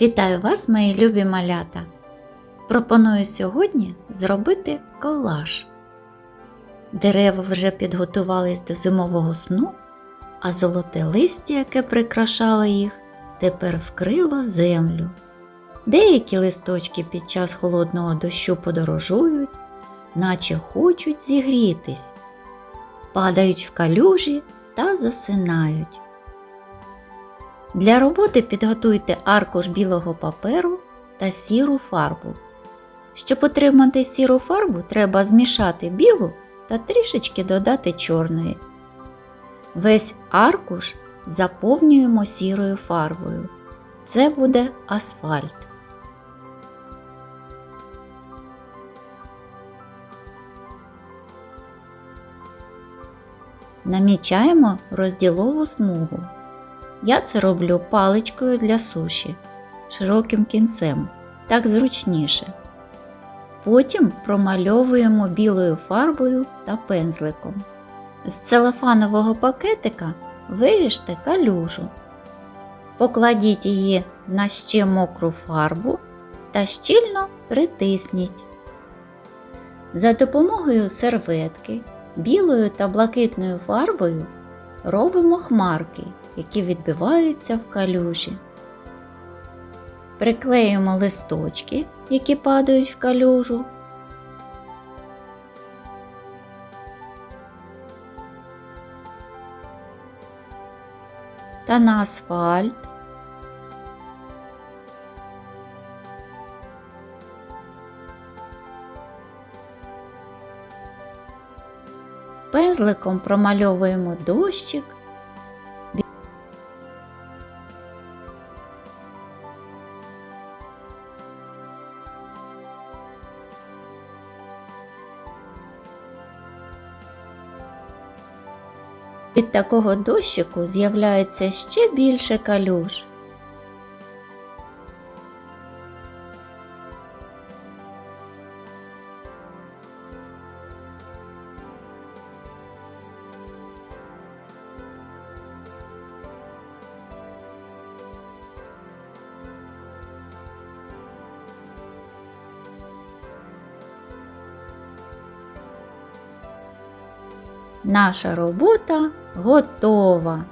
Вітаю вас, мої любі малята! Пропоную сьогодні зробити колаж. Дерева вже підготувались до зимового сну, а золоте листя, яке прикрашало їх, тепер вкрило землю. Деякі листочки під час холодного дощу подорожують, наче хочуть зігрітись, падають в калюжі та засинають. Для роботи підготуйте аркуш білого паперу та сіру фарбу. Щоб отримати сіру фарбу, треба змішати білу та трішечки додати чорної. Весь аркуш заповнюємо сірою фарбою. Це буде асфальт. Намічаємо розділову смугу. Я це роблю паличкою для суші широким кінцем, так зручніше. Потім промальовуємо білою фарбою та пензликом. З целофанового пакетика виріжте калюжу. Покладіть її на ще мокру фарбу та щільно притисніть. За допомогою серветки білою та блакитною фарбою робимо хмарки які відбиваються в калюжі. Приклеюємо листочки, які падають в калюжу. Та на асфальт. Пензликом промальовуємо дощик Від такого дощику з'являється ще більше калюж. Наша робота готова.